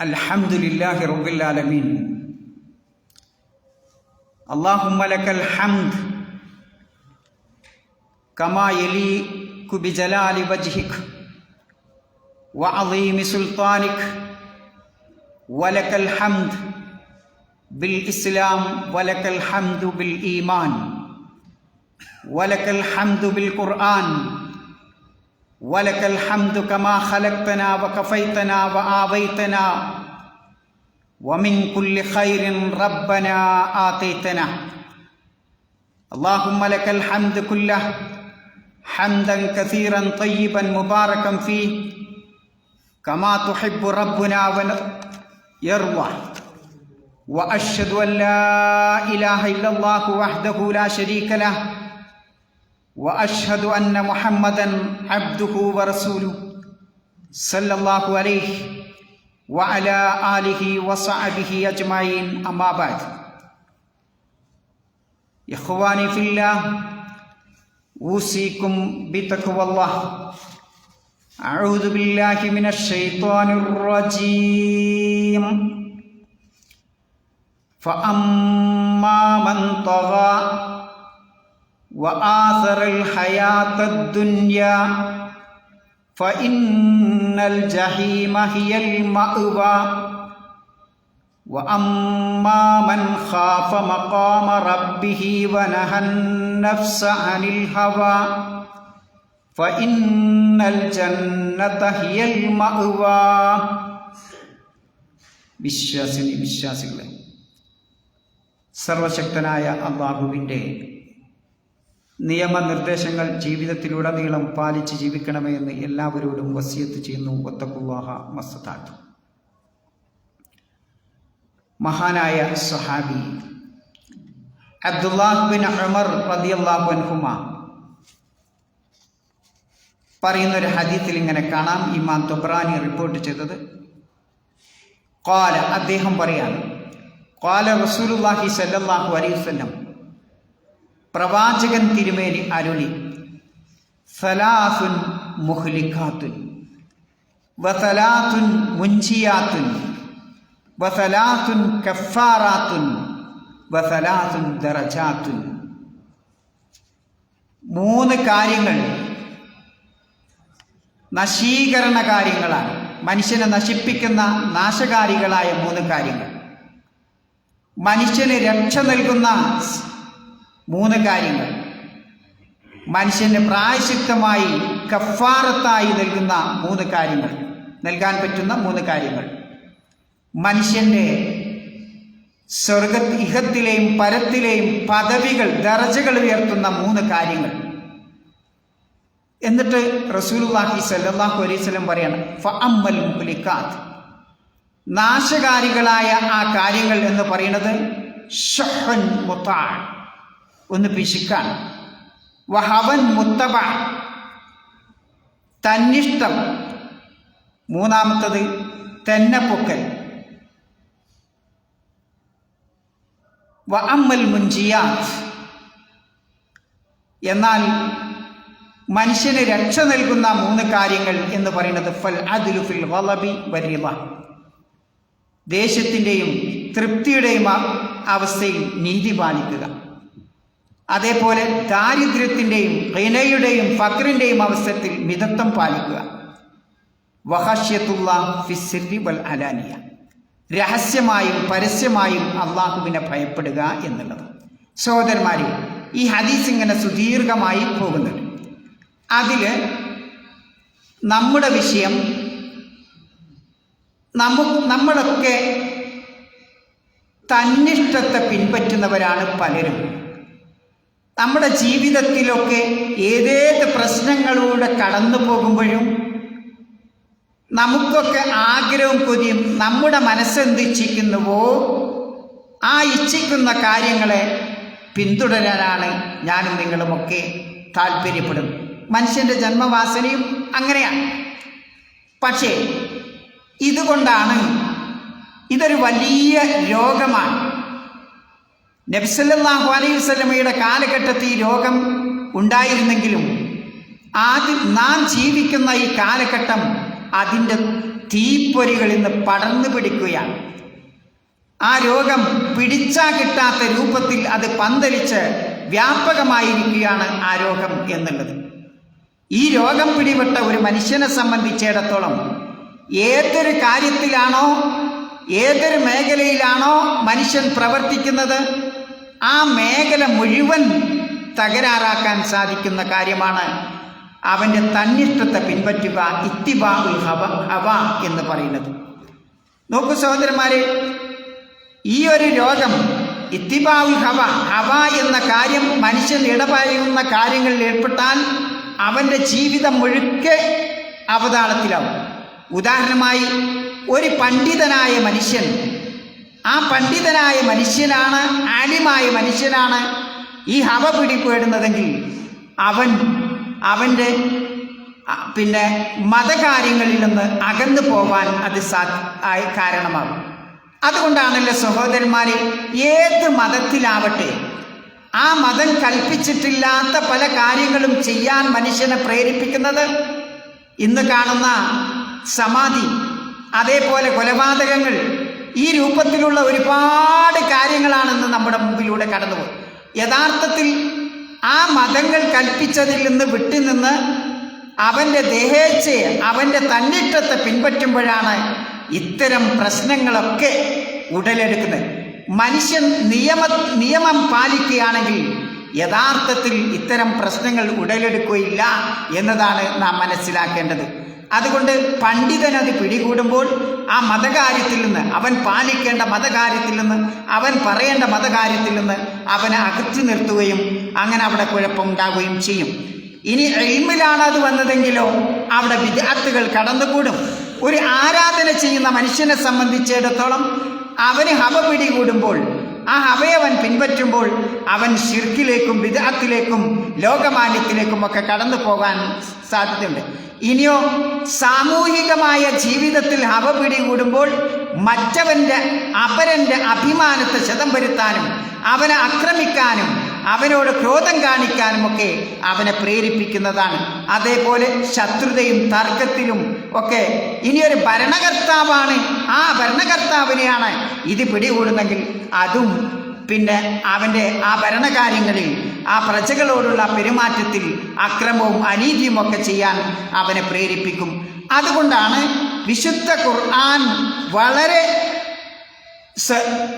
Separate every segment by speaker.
Speaker 1: الحمد لله رب العالمين اللهم لك الحمد كما يليق بجلال وجهك وعظيم سلطانك ولك الحمد بالإسلام ولك الحمد بالإيمان ولك الحمد بالقرآن ولك الحمد كما خلقتنا وكفيتنا وآويتنا ومن كل خير ربنا آتيتنا. اللهم لك الحمد كله حمدا كثيرا طيبا مباركا فيه كما تحب ربنا ويرضى وأشهد أن لا إله إلا الله وحده لا شريك له وأشهد أن محمدا عبده ورسوله صلى الله عليه وعلى آله وصحبه أجمعين. أما بعد إخواني في الله أوصيكم بتقوى الله. أعوذ بالله من الشيطان الرجيم. فأما من طغى وآثر الحياة الدنيا فإن الجحيم هي المأوى وأما من خاف مقام ربه ونهى النفس عن الهوى فإن الجنة هي المأوى വിശ്വാസിനി വിശ്വാസികളെ സർവശക്തനായ അള്ളാഹുവിൻ്റെ നിയമനിർദ്ദേശങ്ങൾ ജീവിതത്തിലുടനീളം പാലിച്ച് ജീവിക്കണമേ എന്ന് എല്ലാവരോടും വസിയത്ത് ചെയ്യുന്നു. ഒത്തക്കുവാഹ മസ്താത്തു മഹാനായ സഹാബി അബ്ദുല്ലാഹുബിൻ അമർ റളിയല്ലാഹു അൻഹുമ പറയുന്ന ഒരു ഹദീത്തിൽ ഇങ്ങനെ കാണാം. ഇമാം തുബ്രാനി റിപ്പോർട്ട് ചെയ്തത്. കാല അദ്ദേഹം പറയാണ് കാല റസൂലുല്ലാഹി സല്ലല്ലാഹു അലൈഹി വസല്ലം പ്രവാചകൻ തിരുമേനി അരുളി സലാസുൻ മുഹ്ലിഖാത്തുൻ വസലാത്തുൻ മുൻചിയാത്തുൻ വസലാത്തുൻ കഫാറാത്തുൻ വസലാത്തുൻ ദറജാത്തുൻ. മൂന്ന് കാര്യങ്ങൾ നശീകരണ കാര്യങ്ങളാണ്. മനുഷ്യനെ നശിപ്പിക്കുന്ന നാശകാരികളായ മൂന്ന് കാര്യങ്ങൾ. മനുഷ്യന് രക്ഷ നൽകുന്ന മൂന്ന് കാര്യങ്ങൾ. മനുഷ്യന് പ്രായശക്തമായി കഫാറത്തായി നൽകുന്ന മൂന്ന് കാര്യങ്ങൾ. നൽകാൻ പറ്റുന്ന മൂന്ന് കാര്യങ്ങൾ. മനുഷ്യന്റെ സ്വർഗ ഇഹത്തിലെയും പരത്തിലെയും പദവികൾ ദറജകൾ ഉയർത്തുന്ന മൂന്ന് കാര്യങ്ങൾ. എന്നിട്ട് റസൂലുല്ലാഹി സല്ലല്ലാഹു അലൈഹി വസല്ലം പറയാണ് ഫഅമ്മൽ മുഹ്ലിക്കാത്ത് നാശകാരികളായ ആ കാര്യങ്ങൾ എന്ന് പറയുന്നത് ഷഹൻ മുത്താൻ ഒന്ന് പിശുക്കാണ് വഹവൻ മുത്തബ. തന്നിഷ്ടം. മൂന്നാമത്തത് തന്നെ വ അമ്മൽ മുൻജിയാത്ത്. എന്നാൽ മനുഷ്യന് രക്ഷ നൽകുന്ന മൂന്ന് കാര്യങ്ങൾ എന്ന് പറയുന്നത് ഫൽ അദുലുഫിൽ വലബി വരിമ ദേശത്തിന്റെയും തൃപ്തിയുടെയും അവസ്ഥയിൽ നീതി പാലിക്കുക. അതേപോലെ ദാരിദ്ര്യത്തിന്റെയും റിനയുടെയും ഫക്രിന്റെയും അവസരത്തിൽ മിതത്വം പാലിക്കുക. വഹഷ്യത്തുള്ള ഫിസിറി വൽ അലാനിയ. രഹസ്യമായും പരസ്യമായും അള്ളാഹുവിനെ ഭയപ്പെടുക എന്നുള്ളത്. സഹോദരന്മാരെ ഈ ഹദീസ് ഇങ്ങനെ സുദീർഘമായി പോകുന്നുണ്ട്. അതിൽ നമ്മുടെ വിഷയം നമു നമ്മളൊക്കെ തന്നിഷ്ടത്തെ പിൻപറ്റുന്നവരാണ് പലരും. നമ്മുടെ ജീവിതത്തിലൊക്കെ ഏതേത് പ്രശ്നങ്ങളിലൂടെ കടന്നു പോകുമ്പോഴും നമുക്കൊക്കെ ആഗ്രഹവും കൊതിയും നമ്മുടെ മനസ്സെന്ത് ഇച്ഛിക്കുന്നുവോ ആ ഇച്ഛിക്കുന്ന കാര്യങ്ങളെ പിന്തുടരാനാണ് ഞാനും നിങ്ങളുമൊക്കെ താല്പര്യപ്പെടും. മനുഷ്യന്റെ ജന്മവാസനയും അങ്ങനെയാണ്. പക്ഷേ ഇതുകൊണ്ടാണ് ഇതൊരു വലിയ രോഗമാണ്. നബ്സല്ലാഹു അലൈഹി വസല്ലമയുടെ കാലഘട്ടത്തിൽ ഈ രോഗം ഉണ്ടായിരുന്നെങ്കിലും ആദ്യം നാം ജീവിക്കുന്ന ഈ കാലഘട്ടം അതിന്റെ തീപ്പൊരികളിൽ നിന്ന് പടർന്നു പിടിക്കുകയാണ്. ആ രോഗം പിടിച്ചാ കിട്ടാത്ത രൂപത്തിൽ അത് പന്തലിച്ച് വ്യാപകമായിരിക്കുകയാണ് ആ രോഗം എന്നുള്ളത്. ഈ രോഗം പിടിപെട്ട ഒരു മനുഷ്യനെ സംബന്ധിച്ചിടത്തോളം ഏതൊരു കാര്യത്തിലാണോ ഏതൊരു മേഖലയിലാണോ മനുഷ്യൻ പ്രവർത്തിക്കുന്നത് ആ മേഖല മുഴുവൻ തകരാറാക്കാൻ സാധിക്കുന്ന കാര്യമാണ് അവന്റെ തന്നിഷ്ടത്തെ പിൻപറ്റുക ഇത്തിബാഉൽ ഹവ ഹവ എന്ന് പറയുന്നത്. നോക്കൂ സഹോദരന്മാരെ ഈ ഒരു രോഗം ഇത്തിബാവുൽ ഹവ ഹവ എന്ന കാര്യം മനുഷ്യൻ ഇടപഴകുന്ന കാര്യങ്ങളിൽ ഏർപ്പെട്ടാൽ അവന്റെ ജീവിതം മുഴുക്കെ അവതാളത്തിലാവും. ഉദാഹരണമായി ഒരു പണ്ഡിതനായ മനുഷ്യൻ ആ പണ്ഡിതനായ മനുഷ്യനാണ് ആലിമായ മനുഷ്യനാണ് ഈ ഹവ പിടിപ്പെടുന്നതെങ്കിൽ അവൻ അവന്റെ പിന്നെ മതകാര്യങ്ങളിൽ നിന്ന് അകന്നു പോകാൻ അത് സാ ആയി കാരണമാകും. അതുകൊണ്ടാണല്ലോ സഹോദരന്മാരെ ഏത് മതത്തിലാവട്ടെ ആ മതം കൽപ്പിച്ചിട്ടില്ലാത്ത പല കാര്യങ്ങളും ചെയ്യാൻ മനുഷ്യനെ പ്രേരിപ്പിക്കുന്നത്? ഇന്ന് കാണുന്ന സമാധി അതേപോലെ കൊലപാതകങ്ങൾ ഈ രൂപത്തിലുള്ള ഒരുപാട് കാര്യങ്ങളാണെന്ന് നമ്മുടെ മുമ്പിലൂടെ കടന്നുപോയി. യഥാർത്ഥത്തിൽ ആ മതങ്ങൾ കൽപ്പിച്ചതിൽ നിന്ന് വിട്ടുനിന്ന് അവന്റെ ദേഹേച്ഛയെ അവന്റെ തന്നിട്ടത്തെ പിൻപറ്റുമ്പോഴാണ് ഇത്തരം പ്രശ്നങ്ങളൊക്കെ ഉടലെടുക്കുന്നത്. മനുഷ്യൻ നിയമ നിയമം പാലിക്കുകയാണെങ്കിൽ യഥാർത്ഥത്തിൽ ഇത്തരം പ്രശ്നങ്ങൾ ഉടലെടുക്കുകയില്ല എന്നതാണ് നാം മനസ്സിലാക്കേണ്ടത്. അതുകൊണ്ട് പണ്ഡിതൻ അത് പിടികൂടുമ്പോൾ ആ മതകാര്യത്തിൽ നിന്ന് അവൻ പാലിക്കേണ്ട മതകാര്യത്തിൽ നിന്ന് അവൻ പറയേണ്ട മതകാര്യത്തിൽ നിന്ന് അവനെ അകറ്റി നിർത്തുകയും അങ്ങനെ അവിടെ കുഴപ്പമുണ്ടാവുകയും ചെയ്യും. ഇനി എൽമിലാണ് അത് വന്നതെങ്കിലോ അവിടെ വിദ്യാർത്ഥികൾ കടന്നുകൂടും. ഒരു ആരാധന ചെയ്യുന്ന മനുഷ്യനെ സംബന്ധിച്ചിടത്തോളം അവന് ഹവ പിടികൂടുമ്പോൾ ആ ഹവയെ അവൻ പിൻപറ്റുമ്പോൾ അവൻ ശിർക്കിലേക്കും വിദാത്തിലേക്കും ലോകമാന്യത്തിലേക്കും ഒക്കെ കടന്നു പോകാൻ സാധ്യതയുണ്ട്. ഇനിയോ സാമൂഹികമായ ജീവിതത്തിൽ അവ പിടികൂടുമ്പോൾ മറ്റവന്റെ അപരന്റെ അഭിമാനത്തെ ശതം വരുത്താനും അവനെ ആക്രമിക്കാനും അവനോട് ക്രോധം കാണിക്കാനും ഒക്കെ അവനെ പ്രേരിപ്പിക്കുന്നതാണ്. അതേപോലെ ശത്രുതയും തർക്കത്തിലും ഒക്കെ ഇനിയൊരു ഭരണകർത്താവാണ്. ആ ഭരണകർത്താവിനെയാണ് ഇത് പിടികൂടുന്നെങ്കിൽ അതും പിന്നെ അവന്റെ ആ ഭരണകാര്യങ്ങളിൽ ആ പ്രജകളോടുള്ള പെരുമാറ്റത്തിൽ അക്രമവും അനീതിയും ഒക്കെ ചെയ്യാൻ അവനെ പ്രേരിപ്പിക്കും. അതുകൊണ്ടാണ് വിശുദ്ധ ഖുർആൻ വളരെ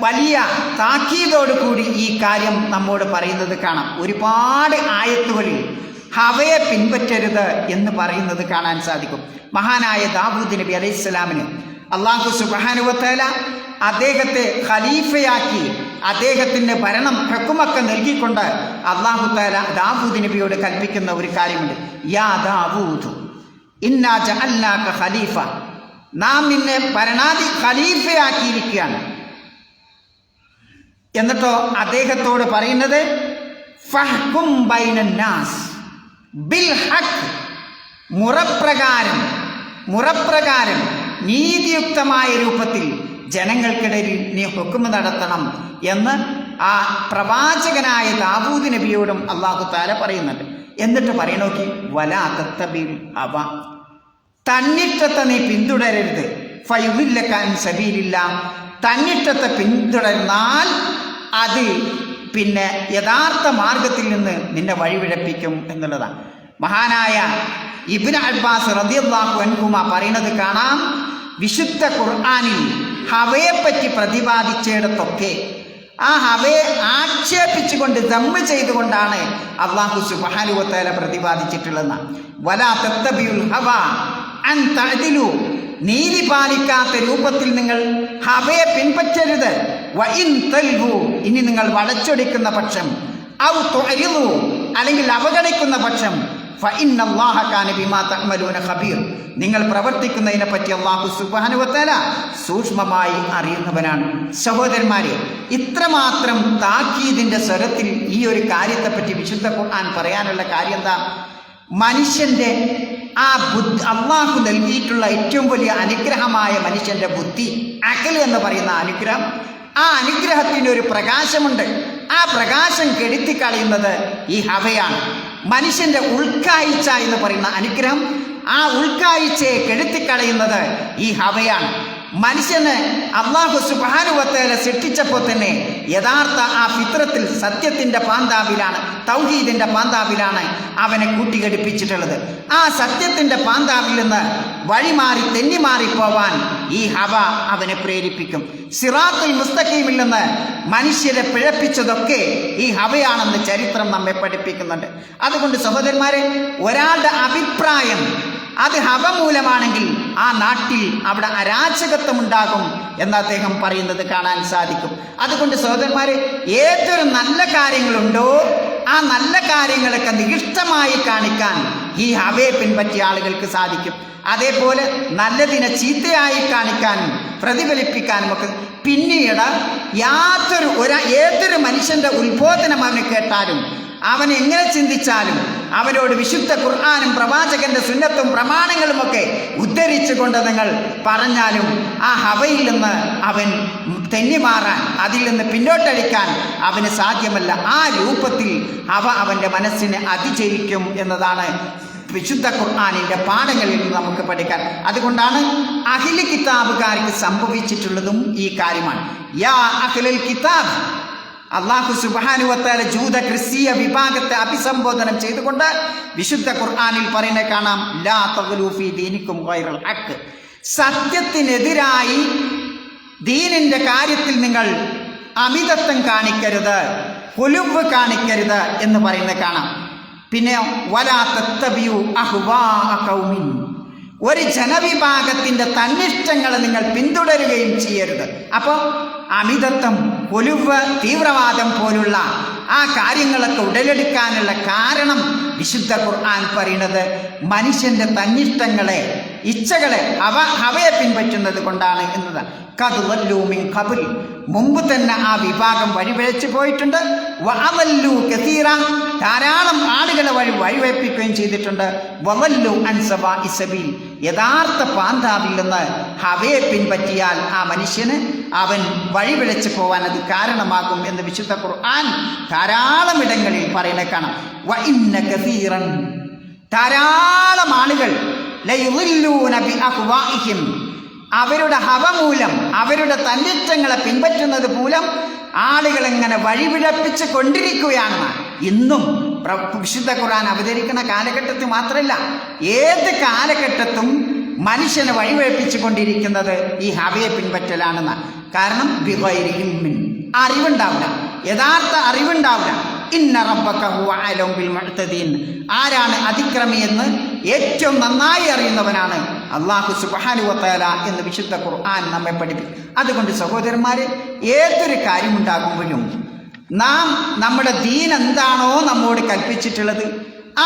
Speaker 1: വലിയ താക്കീതോടുകൂടി ഈ കാര്യം നമ്മോട് പറയുന്നത് കാണാം. ഒരുപാട് ആയത്തുകളിൽ ഹവയെ പിൻപറ്റരുത് എന്ന് പറയുന്നത് കാണാൻ സാധിക്കും. മഹാനായ ദാവൂദ് നബി അലൈഹി സ്വലാമിന് അള്ളാഹു സുബാനുവത്തേല അദ്ദേഹത്തെ ഖലീഫയാക്കി അദ്ദേഹത്തിന്റെ ഭരണം ഹക്കുമൊക്കെ നൽകിക്കൊണ്ട് അള്ളാഹു താല ദാവൂദ് നബിയോട് കൽപ്പിക്കുന്ന ഒരു കാര്യമുണ്ട്. യാ ദാവൂദ് ഇന്നാജ ജഅൽനാക ഖലീഫ. നാം നിന്നെ ഭരണാധി ഖലീഫയാക്കിയിരിക്കുകയാണ്. എന്നിട്ടോ അദ്ദേഹത്തോട് പറയുന്നത് ഫഹ്കും ബിൽ ഹക്ക് മുറപ്രകാരം മുറപ്രകാരം നീതിയുക്തമായ രൂപത്തിൽ ജനങ്ങൾക്കിടയിൽ നീ ഹുക്കും നടത്തണം എന്ന് ആ പ്രവാചകനായ ദാവൂദ് നബിയോടും അള്ളാഹു താല പറയുന്നുണ്ട്. എന്നിട്ട് പറയണോക്കി വല തത്തബിൽ അവ തന്നിട്ടത്തെ നീ പിന്തുടരരുത്. ഫൈവില്ലക്കാൻ സബീലില്ല. തന്നിട്ടത്തെ പിന്തുടർന്നാൽ അത് പിന്നെ യഥാർത്ഥ മാർഗത്തിൽ നിന്ന് നിന്നെ വഴിവിഴപ്പിക്കും എന്നുള്ളതാണ്. മഹാനായ ഇബിൻ അബ്ബാസ് റദിയല്ലാഹു അൻഹുമ പറയുന്നത് കാണാം. വിശുദ്ധ ഖുർആാനിൽ ഹവയെപ്പറ്റി പ്രതിപാദിച്ചിടത്തൊക്കെ ആ ഹവയെ ആക്ഷേപിച്ചുകൊണ്ട് ദമ്മ് ചെയ്തുകൊണ്ടാണ് അള്ളാഹു സുബാനുവത്തേല പ്രതിപാദിച്ചിട്ടുള്ളതെന്ന്. വലാ തത്തബിയുൽ ഹവ അൻ തഴുതിലു നീതി പാലിക്കാത്ത രൂപത്തിൽ നിങ്ങൾ ഹവയെ പിൻപറ്റരുത്. വ ഇൻ തൽഹു. ഇനി നിങ്ങൾ വളച്ചൊടിക്കുന്ന പക്ഷം. ഔ തൊഴുതു അല്ലെങ്കിൽ അവഗണിക്കുന്ന പക്ഷം. ഖബീർ. നിങ്ങൾ പ്രവർത്തിക്കുന്നതിനെ പറ്റി അള്ളാഹു സുബാനുവത്തല സൂക്ഷ്മമായി അറിയുന്നവനാണ്. സഹോദരന്മാരെ ഇത്രമാത്രം താക്കീതിന്റെ സ്വരത്തിൽ ഈ ഒരു കാര്യത്തെപ്പറ്റി വിശുദ്ധ ഖുർആൻ പറയാനുള്ള കാര്യം എന്താ മനുഷ്യന്റെ ആ ബുദ്ധി അള്ളാഹു നൽകിയിട്ടുള്ള ഏറ്റവും വലിയ അനുഗ്രഹമായ മനുഷ്യന്റെ ബുദ്ധി അകൽ എന്ന് പറയുന്ന അനുഗ്രഹം ആ അനുഗ്രഹത്തിന്റെ ഒരു പ്രകാശമുണ്ട്. ആ പ്രകാശം കെടുത്തിക്കളയുന്നത് ഈ ഹവയാണ്. മനുഷ്യന്റെ ഉൾക്കാഴ്ച എന്ന് പറയുന്ന അനുഗ്രഹം ആ ഉൾക്കാഴ്ചയെ കെടുത്തിക്കളയുന്നത് ഈ ഹവയാണ്. മനുഷ്യന് അള്ളാഹു സുബാനുവത്തേലെ സൃഷ്ടിച്ചപ്പോൾ തന്നെ യഥാർത്ഥ ആ ഫിത്രത്തിൽ സത്യത്തിന്റെ പാന്താവിലാണ് തൗഹീദിന്റെ പാന്താവിലാണ് അവനെ കൂട്ടിഘടിപ്പിച്ചിട്ടുള്ളത്. ആ സത്യത്തിന്റെ പാന്താവിൽ നിന്ന് വഴിമാറി തെന്നിമാറി പോവാൻ ഈ ഹവ അവനെ പ്രേരിപ്പിക്കും. സിറാത്തുൽ മുസ്തഖീമിൽ നിന്ന് മനുഷ്യരെ പിഴപ്പിച്ചതൊക്കെ ഈ ഹവയാണെന്ന് ചരിത്രം നമ്മെ പഠിപ്പിക്കുന്നുണ്ട്. അതുകൊണ്ട് സഹോദരന്മാരെ ഒരാളുടെ അഭിപ്രായം അത് ഹവ മൂലമാണെങ്കിൽ ആ നാട്ടിൽ അവിടെ അരാജകത്വം ഉണ്ടാകും എന്ന് അദ്ദേഹം പറയുന്നത് കാണാൻ സാധിക്കും. അതുകൊണ്ട് സഹോദരന്മാരെ ഏതൊരു നല്ല കാര്യങ്ങളുണ്ടോ ആ നല്ല കാര്യങ്ങളൊക്കെ നികിഷ്ടമായി കാണിക്കാൻ ഈ ഹവയെ പിൻപറ്റിയ ആളുകൾക്ക് സാധിക്കും. അതേപോലെ നല്ലതിനെ ചീത്തയായി കാണിക്കാനും പ്രതിഫലിപ്പിക്കാനും ഒക്കെ പിന്നീട് യാതൊരു ഒരാ ഏതൊരു മനുഷ്യന്റെ ഉത്ബോധനം അവന് കേട്ടാലും അവൻ എങ്ങനെ ചിന്തിച്ചാലും അവരോട് വിശുദ്ധ ഖുർആാനും പ്രവാചകന്റെ സുന്നത്തും പ്രമാണങ്ങളും ഒക്കെ ഉദ്ധരിച്ചുകൊണ്ട് നിങ്ങൾ പറഞ്ഞാലും ആ ഹവയിൽ നിന്ന് അവൻ തെന്നിമാറാൻ അതിൽ നിന്ന് പിന്നോട്ടടിക്കാൻ അവന് സാധ്യമല്ല. ആ രൂപത്തിൽ അവ അവന്റെ മനസ്സിനെ അതിജയിക്കും എന്നതാണ് വിശുദ്ധ ഖുർആാനിന്റെ പാഠങ്ങളിൽ നിന്ന് നമുക്ക് പഠിക്കാൻ. അതുകൊണ്ടാണ് അഖില കിതാബുകാർക്ക് സംഭവിച്ചിട്ടുള്ളതും ഈ കാര്യമാണ്. യാ അഖിലൽ കിതാബ് അള്ളാഹു സുബാനുവത്താല ജൂത ക്രിസ്തീയ വിഭാഗത്തെ അഭിസംബോധനം ചെയ്തുകൊണ്ട് വിശുദ്ധ ഖുർആാനിൽ പറയുന്നത് കാണാം ലാ തഗ്ലൂഫി ദീനിക്കും വൈറൽ ഹക്ക് സത്യത്തിനെതിരായി ദീനിന്റെ കാര്യത്തിൽ നിങ്ങൾ അമിതത്വം കാണിക്കരുത് കൊലുവ് കാണിക്കരുത് എന്ന് പറയുന്നത് കാണാം. പിന്നെ വലാ തത്തബിയു അഹ്വാ കൗമിൻ ഒരു ജനവിഭാഗത്തിന്റെ തന്നിഷ്ടങ്ങൾ നിങ്ങൾ പിന്തുടരുകയും ചെയ്യരുത്. അപ്പോൾ അമിതത്വം ഒലുവ് തീവ്രവാദം പോലുള്ള ആ കാര്യങ്ങളൊക്കെ ഉടലെടുക്കാനുള്ള കാരണം വിശുദ്ധ ഖുർആൻ പറയുന്നത് മനുഷ്യന്റെ തന്നിഷ്ടങ്ങളെ ഇച്ഛകളെ അവ അവയെ പിൻപറ്റുന്നത് കൊണ്ടാണ് എന്നതാണ്. കതുവല്ലൂമിൻ കബുൽ മുമ്പ് തന്നെ ആ വിഭാഗം വഴിപിഴച്ചു പോയിട്ടുണ്ട്. വഅദല്ലു കസീറ. ധാരാളം ആളുകളെ വഴി വഴിവയ്പ്പിക്കുകയും ചെയ്തിട്ടുണ്ട്. വവല്ലു അൻസവ ഇസബീൽ യഥാർത്ഥ പാന്താവിൽ നിന്ന് ഹവയെ പിൻപറ്റിയാൽ ആ മനുഷ്യന് അവൻ വഴിപിഴച്ചു പോവാൻ അത് കാരണമാകും എന്ന് വിശുദ്ധ ഖുർആൻ ധാരാളം ഇടങ്ങളിൽ പറയുന്നത് കാണാം. വ ഇന്ന ധാരാളം ആളുകൾ. ലയുദില്ലൂന ബി അഹ്വാഇഹിം. അവരുടെ ഹവമൂലം അവരുടെ തന്നിറ്റങ്ങളെ പിൻപറ്റുന്നത് മൂലം ആളുകൾ എങ്ങനെ വഴിപിഴപ്പിച്ച് കൊണ്ടിരിക്കുകയാണ്. ഇന്നും വിശുദ്ധ ഖുർആൻ അവതരിക്കുന്ന കാലഘട്ടത്തിൽ മാത്രമല്ല ഏത് കാലഘട്ടത്തും മനുഷ്യനെ വഴിപഴപ്പിച്ചു കൊണ്ടിരിക്കുന്നത് ഈ ഹവയെ പിൻപറ്റലാണെന്ന്. കാരണം ബിഗൈരി ഇൽമിൻ. അറിവുണ്ടാവില്ല. യഥാർത്ഥ അറിവുണ്ടാവില്ല. ഇന്ന റബ്ബക ഹുവ അലം ബിൽ മുഅ്തദീൻ. ആരാണ് അതിക്രമി എന്ന് ഏറ്റവും നന്നായി അറിയുന്നവനാണ് അള്ളാഹു സുബ്ഹാനഹു വതആല എന്ന് വിശുദ്ധ ഖുർആൻ നമ്മെ പഠിപ്പിക്കും. അതുകൊണ്ട് സഹോദരന്മാരെ ഏതൊരു കാര്യമുണ്ടാകുമ്പോഴും നാം നമ്മുടെ ദീൻ എന്താണോ നമ്മോട് കൽപ്പിച്ചിട്ടുള്ളത്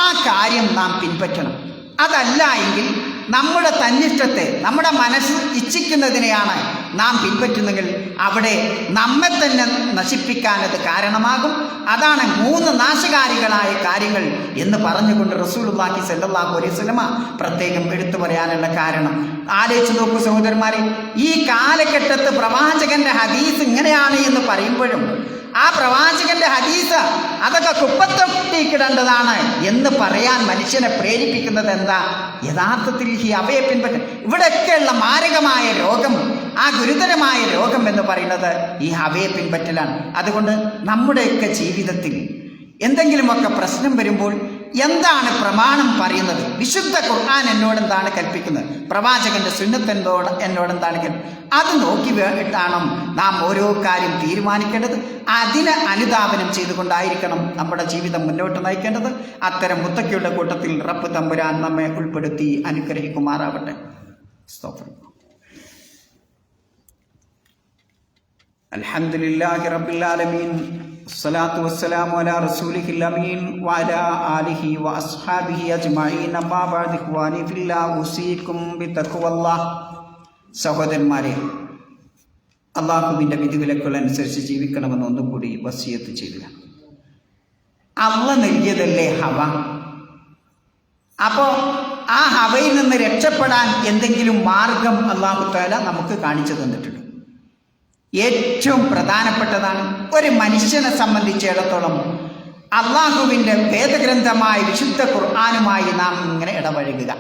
Speaker 1: ആ കാര്യം നാം പിൻപറ്റണം. അതല്ല എങ്കിൽ നമ്മുടെ തന്നിഷ്ടത്തെ നമ്മുടെ മനസ്സ് ഇച്ഛിക്കുന്നതിനെയാണ് നാം പിൻപറ്റുന്നെങ്കിൽ അവിടെ നമ്മെ തന്നെ നശിപ്പിക്കാൻ അത് കാരണമാകും. അതാണ് മൂന്ന് നാശകാരികളായ കാര്യങ്ങൾ എന്ന് പറഞ്ഞുകൊണ്ട് റസൂലുള്ളാഹി സല്ലല്ലാഹു അലൈഹി വസല്ലമ പ്രത്യേകം എടുത്തു പറയാനുള്ള കാരണം. ആലോചിച്ച് നോക്കൂ സഹോദരന്മാരെ ഈ കാലഘട്ടത്ത് പ്രവാചകന്റെ ഹദീസ് ഇങ്ങനെയാണ് എന്ന് പറയുമ്പോഴും ആ പ്രവാചകന്റെ ഹദീസ് അതൊക്കെ കുപ്പത്തൊട്ടിക്കിടേണ്ടതാണ് എന്ന് പറയാൻ മനുഷ്യനെ പ്രേരിപ്പിക്കുന്നത് എന്താ? യഥാർത്ഥത്തിൽ ഈ അവയെ പിൻപറ്റ ഇവിടെയൊക്കെയുള്ള മാരകമായ രോഗം ആ ഗുരുതരമായ രോഗം എന്ന് പറയുന്നത് ഈ അവയെ പിൻപറ്റലാണ്. അതുകൊണ്ട് നമ്മുടെയൊക്കെ ജീവിതത്തിൽ എന്തെങ്കിലുമൊക്കെ പ്രശ്നം വരുമ്പോൾ എന്താണ് പ്രമാണം പറയുന്നത്? വിശുദ്ധ ഖുർആൻ എന്നോട് എന്താണ് കൽപ്പിക്കുന്നത്? പ്രവാചകന്റെ സുന്നത്ത് എന്തോട് എന്നോട് എന്താണ് അത് നോക്കി വേണ്ടിട്ടാണ് നാം ഓരോ കാര്യം തീരുമാനിക്കേണ്ടത്. അതിനെ അനുധാപനം ചെയ്തുകൊണ്ടായിരിക്കണം നമ്മുടെ ജീവിതം മുന്നോട്ട് നയിക്കേണ്ടത്. അത്തരം മുത്തക്കയുടെ കൂട്ടത്തിൽ റബ്ബ് തമ്പുരാൻ നമ്മെ ഉൾപ്പെടുത്തി അനുഗ്രഹിക്കുമാറാവട്ടെ. സ്തോത്രം. الحمد لله رب العالمين الصلاة والسلام على رسوله الأمين وعلى آله وأصحابه أجمعين أما بعد إخواني في الله أوصيكم بتقوى الله സഹോദരന്മാരെ അള്ളാഹുവിൻ്റെ വിധിവിലക്കുകൾ അനുസരിച്ച് ജീവിക്കണമെന്ന് ഒന്നും കൂടി വസിയത്ത് ചെയ്തില്ല അള്ള നൽകിയതല്ലേ ഹവ അപ്പോൾ ആ ഹവയിൽ നിന്ന് രക്ഷപ്പെടാൻ എന്തെങ്കിലും മാർഗം അള്ളാഹു താല നമുക്ക് കാണിച്ചു തന്നിട്ടുണ്ട് ഏറ്റവും പ്രധാനപ്പെട്ടതാണ് ഒരു മനുഷ്യനെ സംബന്ധിച്ചിടത്തോളം അള്ളാഹുവിന്റെ വേദഗ്രന്ഥമായ വിശുദ്ധ ഖുർആാനുമായി നാം ഇങ്ങനെ ഇടപഴകുക.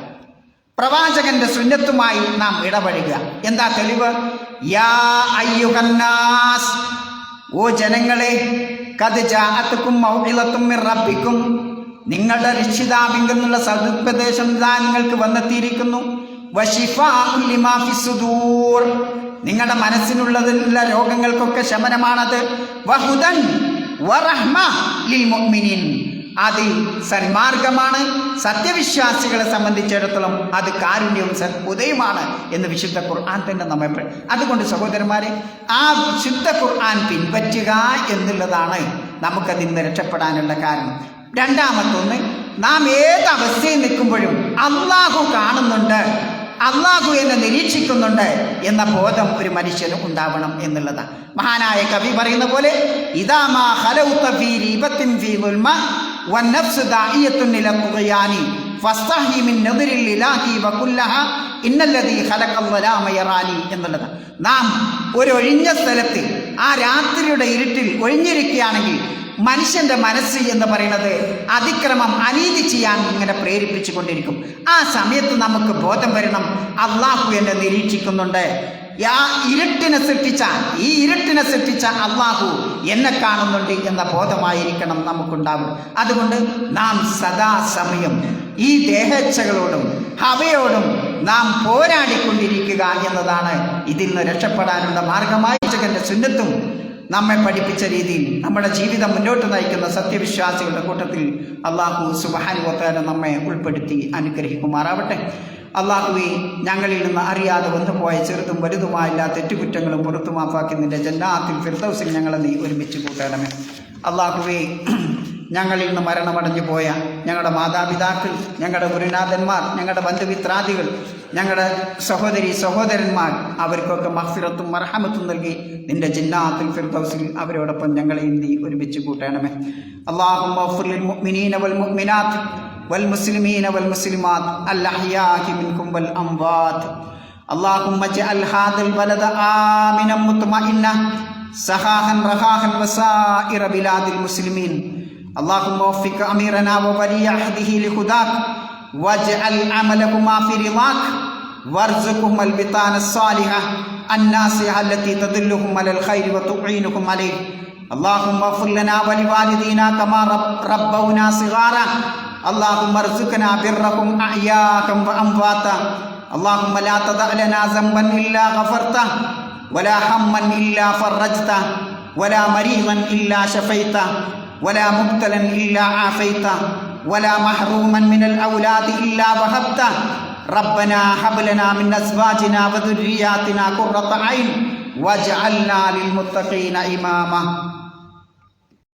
Speaker 1: പ്രവാചകന്റെ സുന്നത്തുമായി നാം ഇടപഴകുക. എന്താ തെളിവ്? യാ ഓ ജനങ്ങളെ കത് റബ്ബിക്കും നിങ്ങളുടെ രക്ഷിതാവിങ്കിൽ സതുപദേശം ഇതാ നിങ്ങൾക്ക് വന്നെത്തിയിരിക്കുന്നു. ലിമാ നിങ്ങളുടെ മനസ്സിനുള്ളതിലുള്ള രോഗങ്ങൾക്കൊക്കെ ശമനമാണത്. വഹുദൻ അത് സന്മാർഗമാണ്. സത്യവിശ്വാസികളെ സംബന്ധിച്ചിടത്തോളം അത് കാരുണ്യവും സത്പുതയുമാണ് എന്ന് വിശുദ്ധ ഖുർആൻ തന്നെ നമ്മെ അതുകൊണ്ട് സഹോദരന്മാരെ ആ വിശുദ്ധ ഖുർആൻ പിൻപറ്റുക എന്നുള്ളതാണ് നമുക്കതിൽ നിന്ന് രക്ഷപ്പെടാനുള്ള കാരണം. രണ്ടാമത്തൊന്ന് നാം ഏത് അവസ്ഥയിൽ നിൽക്കുമ്പോഴും അള്ളാഹു കാണുന്നുണ്ട്. അള്ളാഹു എന്നെ നിരീക്ഷിക്കുന്നുണ്ട് എന്ന ബോധം ഒരു മനുഷ്യന് ഉണ്ടാവണം എന്നുള്ളതാണ് മഹാനായ കവി പറയുന്ന പോലെ എന്നുള്ളതാണ് നാം ഒരു ഒഴിഞ്ഞ സ്ഥലത്ത് ആ രാത്രിയുടെ ഇരുട്ടിൽ ഒഴിഞ്ഞിരിക്കുകയാണെങ്കിൽ മനുഷ്യന്റെ മനസ്സ് എന്ന് പറയുന്നത് അതിക്രമം അനീതി ചെയ്യാൻ ഇങ്ങനെ പ്രേരിപ്പിച്ചു കൊണ്ടിരിക്കും ആ സമയത്ത് നമുക്ക് ബോധം വരണം. അള്ളാഹു എന്നെ നിരീക്ഷിക്കുന്നുണ്ട്. ആ ഇരുട്ടിനെ സൃഷ്ടിച്ച ഈ ഇരുട്ടിനെ സൃഷ്ടിച്ച അള്ളാഹു എന്നെ കാണുന്നുണ്ട് എന്ന ബോധമായിരിക്കണം നമുക്കുണ്ടാവും. അതുകൊണ്ട് നാം സദാസമയം ഈ ദേഹേച്ഛകളോടും ഹവയോടും നാം പോരാടിക്കൊണ്ടിരിക്കുക എന്നതാണ് ഇതിൽ നിന്ന് രക്ഷപ്പെടാനുള്ള മാർഗമായി. ചകന്റെ സുന്നത്തും നമ്മെ പഠിപ്പിച്ച രീതിയിൽ നമ്മുടെ ജീവിതം മുന്നോട്ട് നയിക്കുന്ന സത്യവിശ്വാസികളുടെ കൂട്ടത്തിൽ അള്ളാഹു സുബാനുവത്താന നമ്മെ ഉൾപ്പെടുത്തി അനുഗ്രഹിക്കുമാറാവട്ടെ. അള്ളാഹുവെ ഞങ്ങളിൽ നിന്ന് അറിയാതെ വന്നുപോയ ചെറുതും വലുതുമായില്ല തെറ്റുകുറ്റങ്ങളും പുറത്തു മാപ്പാക്കി നിന്റെ ജന്നാത്തിൽ ഫിർദൌസിൽ ഞങ്ങളെ നീ ഒരുമിച്ച് കൂട്ടണമേ. അള്ളാഹുവെ ഞങ്ങളിൽ നിന്ന് മരണമടഞ്ഞു പോയ ഞങ്ങളുടെ മാതാപിതാക്കൾ ഞങ്ങളുടെ ഗുരുനാഥന്മാർ ഞങ്ങളുടെ ബന്ധുമിത്രാദികൾ ഞങ്ങളുടെ സഹോദരി സഹോദരന്മാർ അവർക്കൊക്കെ മഹ്ഫിറത്തും മർഹമത്തും നൽകി നിന്റെ ജിന്നാത്തുൽ ഫിർദൗസിൽ അവരോടൊപ്പം ഞങ്ങളെയും നീ ഒരുമിച്ച് കൂട്ടണമേ അള്ളാഹും മുഅ്മിനീന വൽ മുഅ്മിനാത്ത് والمسلمين والمسلمات الأحياء منكم والأموات اللهم اجعل هذا البلد آمنا مطمئنا سخاها رخاها وسائر بلاد المسلمين اللهم وفق أميرنا وولي عهده لهداك. واجعل عملهما في رضاك. وارزقهما البطانة الصالحة. الناصحة التي تدلهم على الخير وتعينهم عليه. اللهم اغفر لنا ولوالدينا كما رب ربونا صغارا. اللهم ارزقنا برهم احياء وأمواتا. اللهم لا تدع لنا ذنبا إلا غفرته. ولا هما إلا فرجته. ولا مريضا إلا شفيته. ولا مبتلا إلا عافيته ولا محروما من الأولاد إلا وهبته ربنا هب لنا من أزواجنا وذرياتنا قرة عين واجعلنا للمتقين إماما.